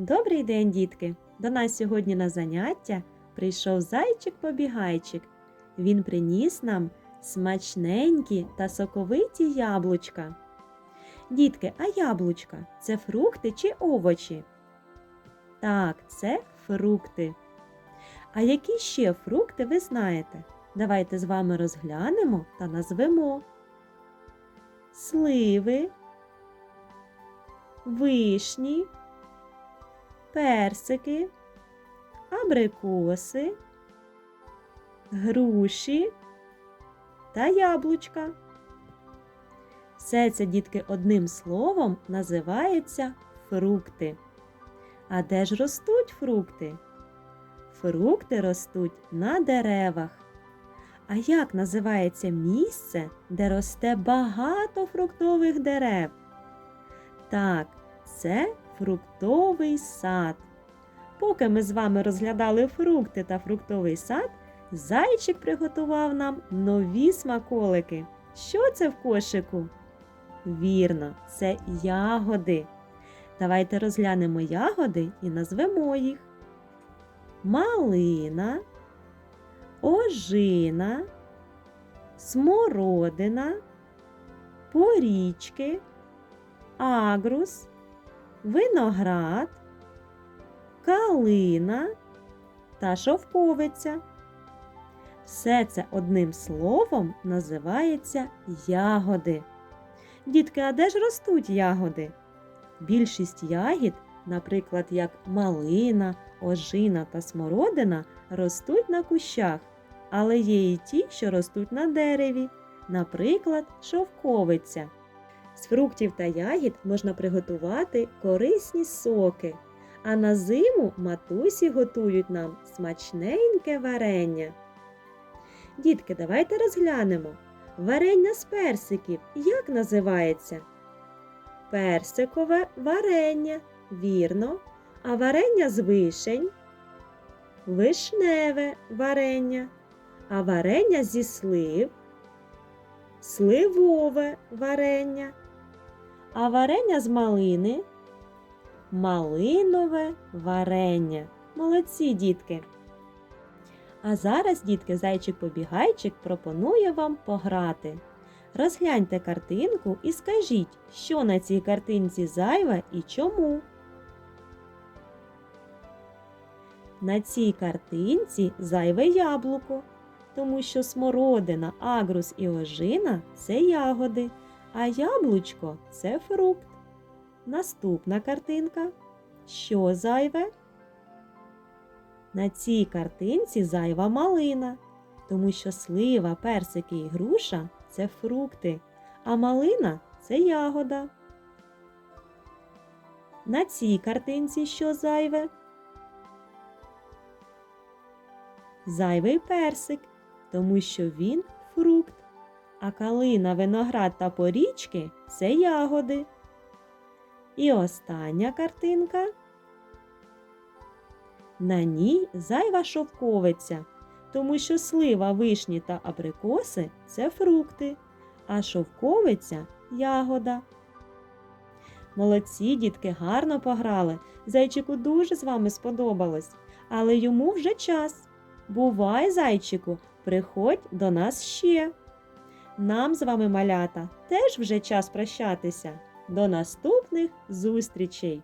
Добрий день, дітки! До нас сьогодні на заняття прийшов зайчик-побігайчик. Він приніс нам смачненькі та соковиті яблучка. Дітки, а яблучка це фрукти чи овочі? Так, це фрукти. А які ще фрукти ви знаєте? Давайте з вами розглянемо та назвемо сливи, вишні, персики, абрикоси, груші та яблучка. Все це, дітки, одним словом називається фрукти. А де ж ростуть фрукти? Фрукти ростуть на деревах. А як називається місце, де росте багато фруктових дерев? Так, це фруктовий сад. Поки ми з вами розглядали фрукти та фруктовий сад, зайчик приготував нам нові смаколики. Що це в кошику? Вірно, це ягоди. Давайте розглянемо ягоди і назвемо їх. Малина, ожина, смородина, порічки, агрус, виноград, калина та шовковиця. Все це одним словом називається ягоди. Дітки, а де ж ростуть ягоди? Більшість ягід, наприклад, як малина, ожина та смородина, ростуть на кущах, але є і ті, що ростуть на дереві, наприклад, шовковиця. З фруктів та ягід можна приготувати корисні соки, а на зиму матусі готують нам смачненьке варення. Дітки, давайте розглянемо. Варення з персиків як називається? Персикове варення, вірно. А варення з вишень? Вишневе варення. А варення зі слив? Сливове варення. А варення з малини? Малинове варення. Молодці, дітки! А зараз, дітки, зайчик-побігайчик пропонує вам пограти. Розгляньте картинку і скажіть, що на цій картинці зайве і чому. На цій картинці зайве яблуко, тому що смородина, агрус і ожина це ягоди, а яблучко це фрукт. Наступна картинка. Що зайве? На цій картинці зайва малина, тому що слива, персики і груша це фрукти, а малина це ягода. На цій картинці що зайве? Зайвий персик, тому що він фрукт, а калина, виноград та порічки це ягоди. І остання картинка. На ній зайва шовковиця, тому що слива, вишні та абрикоси це фрукти, а шовковиця ягода. Молодці, дітки, гарно пограли. Зайчику дуже з вами сподобалось, але йому вже час. Бувай, зайчику, приходь до нас ще. Нам з вами, малята, теж вже час прощатися. До наступних зустрічей!